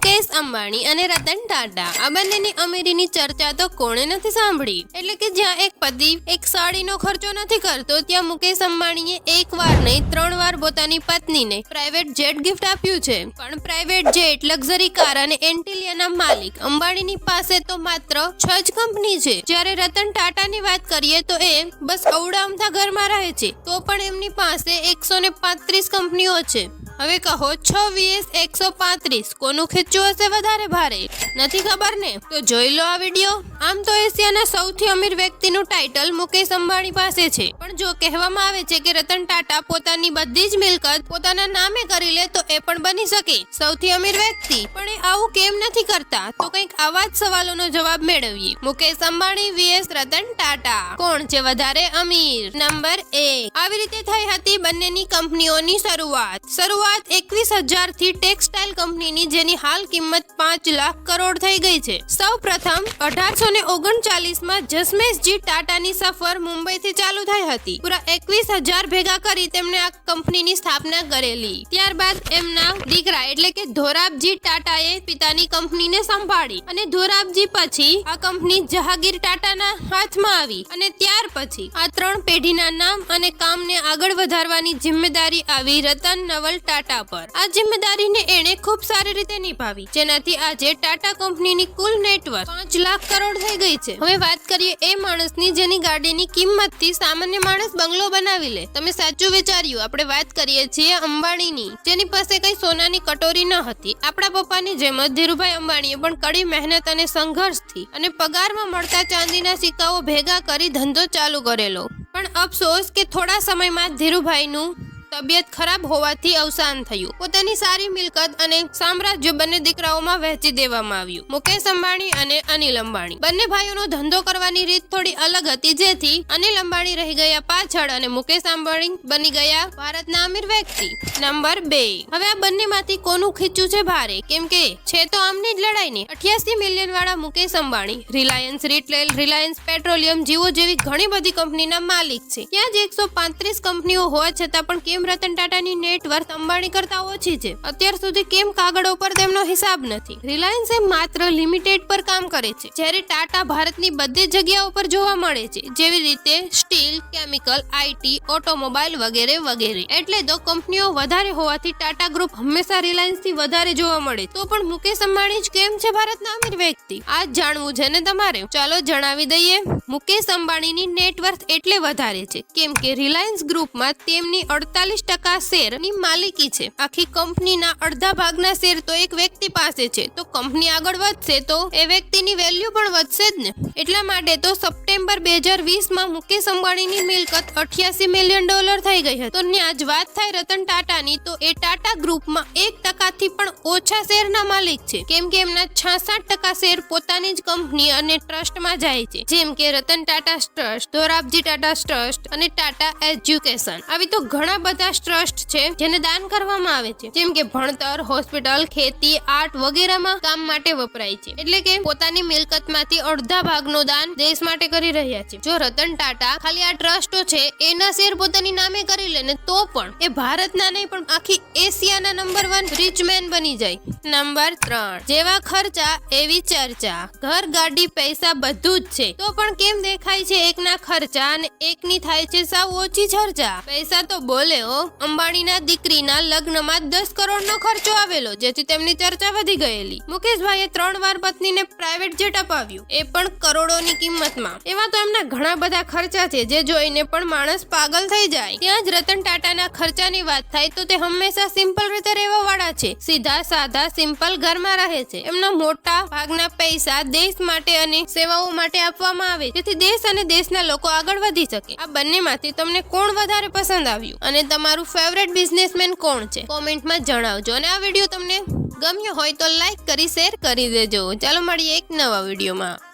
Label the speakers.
Speaker 1: મુકેશ અંબાણી અને રતન ટાટા. આ બંનેની અમીરીની ચર્ચા તો કોણે નથી સાંભળી? એટલે કે જ્યાં એક પતિ, એક સાડીનો ખર્ચો નથી કરતો, ત્યાં મુકેશ અંબાણીએ એક વાર નહીં, ત્રણ વાર પોતાની પત્નીને પ્રાઇવેટ જેટ ગિફ્ટ આપ્યું છે. પણ પ્રાઇવેટ જેટ લક્ઝરી કાર અને એન્ટિલિયાના માલિક અંબાણીની પાસે તો માત્ર છ જ કંપની છે. જ્યારે રતન ટાટાની વાત કરીએ તો એ બસ અવડા ઘરમાં રહે છે. તો પણ એમની પાસે એકસો ને પાંત્રીસ કંપનીઓ છે. હવે કહો, છ વીએસ એકસો પાંત્રીસ, કોનું ખીચું હશે વધારે ભારે? નથી ખબર ને? તો જોઈ લો આ વીડિયો. આમ તો એશિયાના સૌથી અમીર વ્યક્તિનું ટાઇટલ મુકેશ અંબાણી પાસે છે. પણ જો કહેવામાં આવે છે કે રતન ટાટા પોતાની બધી જ મિલકત પોતાના નામે કરી લે, તો એ પણ બની શકે. સૌથી અમીર વ્યક્તિ. પણ એ આવું કેમ નથી કરતા? તો કંઈક આવા જ સવાલોનો જવાબ મેળવીએ. મુકેશ અંબાણી વીએસ રતન ટાટા. કોણ છે વધારે અમીર? નંબર એક. આવી રીતે થઈ હતી બંનેની કંપનીઓની શરૂઆત. શરૂઆત એકવીસ હજારથી ટેક્સટાઇલ કંપનીની જેની હાલ કિંમત પાંચ લાખ કરોડ થઈ ગઈ છે. સૌ પ્રથમ અઢારસો ને ઓગણચાલીસમાં જસમેશજી ટાટાની સફર મુંબઈથી ચાલુ થઈ હતી. પૂરા એકવીસ હજાર ભેગા કરી તેમણે આ કંપનીની સ્થાપના કરેલી. ત્યારબાદ એમના દીકરા એટલે કે ધોરાબજી ટાટાએ પિતાની કંપનીને સંભાળી અને ધોરાબજી પછી આ કંપની જહાગીર ટાટાના હાથમાં આવી અને ત્યાર પછી આ ત્રણ પેઢીના નામ અને કામને આગળ વધારવાની જિમ્મેદારી આવી રતન નવલ ટાટા પર. આ જિમ્મેદારીને એણે ખૂબ સારી રીતે નિભાવી. જેનાથી આજે ટાટા કંપનીની કુલ નેટવર્ક પાંચ લાખ કરોડ થઈ ગઈ છે. હવે વાત કરીએ એ માણસની જેની ગાડીની કિંમતથી સામાન્ય માણસ બંગલો બનાવી લે. તમે સાચું વિચાર્યું. આપણે વાત કરીએ છીએ અંબાણીની, જેની પાસે કઈ સોનાની કટોરી ન હતી. આપણા પપ્પાની જેમ જ ધીરુભાઈ અંબાણીએ પણ કડી મહેનત અને સંઘર્ષથી અને પગારમાં મળતા ચાંદીના સિક્કાઓ ભેગા કરી ધંધો ચાલુ કરેલો. પણ અફસોસ કે થોડા સમયમાં ધીરુભાઈનું તબિયત ખરાબ હોવાથી અવસાન થયું. પોતાની સારી મિલકત અને સામ્રાજ્ય બંને દીકરાઓમાં વહેંચી દેવામાં આવ્યું. મુકેશ અંબાણી અને અનિલ અંબાણી. બંને ભાઈઓનો ધંધો કરવાની રીત થોડી અલગ હતી, જેથી અનિલ અંબાણી રહી ગયા પાછળ અને મુકેશ અંબાણી બની ગયા ભારતના અમીર વ્યક્તિ. નંબર બે. હવે આ બંનેમાંથી કોનું ખીચું છે ભારે? કેમ કે છે તો આમની જ લડાઈ ને અઠ્યાસી મિલિયન વાળા Mukesh Ambani, Reliance retail, Reliance petroleum Jio જેવી ઘણી બધી કંપનીના માલિક છે. ત્યાં જ એકસો પાંત્રીસ કંપનીઓ હોવા છતાં પણ કેમ રતન ટાટાની નેટવર્થ અંબાણી કરતા ઓછી છે. અત્યાર સુધી કેમ કાગળો પર તેમનો હિસાબ નથી? રિલાયન્સ એ માત્ર લિમિટેડ પર કામ કરે છે. જ્યારે ટાટા ભારતની બધી જગ્યાઓ પર જોવા મળે છે, જેવી રીતે સ્ટીલ, કેમિકલ આઈટી ઓટોમોબાઈલ વગેરે વગેરે. એટલે તો કંપનીઓ વધારે હોવાથી ટાટા ગ્રુપ હંમેશા રિલાયન્સથી વધારે જોવા મળે. તો પણ મુકેશ અંબાણી જ કેમ છે ભારતના અમીર વ્યક્તિ? આ જાણવું છે ને તમારે? ચાલો જણાવી દઈએ. મુકેશ અંબાણીની નેટવર્થ એટલે વધારે છે. કેમ કે રિલાયન્સ ગ્રુપમાં તેમની અડતાલીસ ટકા શેરની માલિકી છે. આખી કંપનીના અડધા ભાગના શેર તો એક વ્યક્તિ પાસે છે. તો કંપની આગળ વધશે તો એ વ્યક્તિની વેલ્યુ પણ વધશે જ ને. એટલા માટે તો સપ્ટેમ્બર બે હજાર વીસમાં મુકેશ અંબાણીની મિલકત અઠ્યાસી મિલિયન ડોલર થઈ ગઈ હતી. તો ત્યાં જ વાત થાય રતન ટાટાની તો એ ટાટા ગ્રુપમાં એક ટકાથી પણ ઓછા શેરના માલિક છે. કેમ કે એમના છાસઠ ટકા શેર પોતાની જ કંપની અને ટ્રસ્ટમાં જાય છે. જેમ કે રતન ટાટા ટ્રસ્ટ ધોરાબજી ટાટા ટ્રસ્ટ અને ટાટા એજ્યુકેશન. આવી તો ઘણા બધા ટ્રસ્ટ છે, જેને દાન કરવામાં આવે છે. જેમ કે ભણતર, હોસ્પિટલ, ખેતી, આર્ટ વગેરેમાં કામ માટે વપરાય છે. એટલે કે પોતાની મિલકતમાંથી અડધા ભાગનું દાન દેશ માટે કરી રહ્યા છે. જો રતન ટાટા ખાલી આ ટ્રસ્ટો છે, એના શેર પોતાની નામે કરી લે ને તો પણ એ ભારતના નહીં, પણ આખી એશિયાના નંબર વન રિચ મેન બની જાય. નંબર ત્રણ. જેવા ખર્ચા, એવી ચર્ચા. ઘર, ગાડી, પૈસા બધું જ છે. તો પણ કેમ દેખાય છે એકના ખર્ચા અને એકની થાય છે સાવ ઓછી ચર્ચા? પૈસા તો બોલે અંબાણીના દીકરીના લગ્નમાં દસ કરોડનો ખર્ચો આવેલો, જેથી તેમની ચર્ચા વધી ગયેલી. મુકેશભાઈએ ત્રણ વાર પત્નીને પ્રાઇવેટ જેટ અપાવ્યું. એ પણ કરોડોની કિંમતમાં. એવા તો એમના ઘણા બધા ખર્ચા છે, જે જોઈને પણ માણસ પાગલ થઈ જાય. ત્યાં જ રતન ટાટાના ખર્ચાની વાત થાય તો તે હંમેશા સિમ્પલ રીતે રહેવા વાળા છે. સીધા, સાધા સિમ્પલ ઘરમાં રહે છે. એમના મોટા ભાગના પૈસા દેશ માટે અને સેવાઓ માટે આપવામાં આવે. જેથી દેશ અને દેશના લોકો આગળ વધી શકે. આ બંનેમાંથી તમને કોણ વધારે પસંદ આવ્યું? અને તમારું ફેવરેટ બિઝનેસમેન કોણ છે? કોમેન્ટમાં જણાવજો અને આ વીડિયો તમને ગમ્યો હોય તો લાઈક કરી શેર કરી દેજો. ચાલો મળીએ એક નવા વિડીયોમાં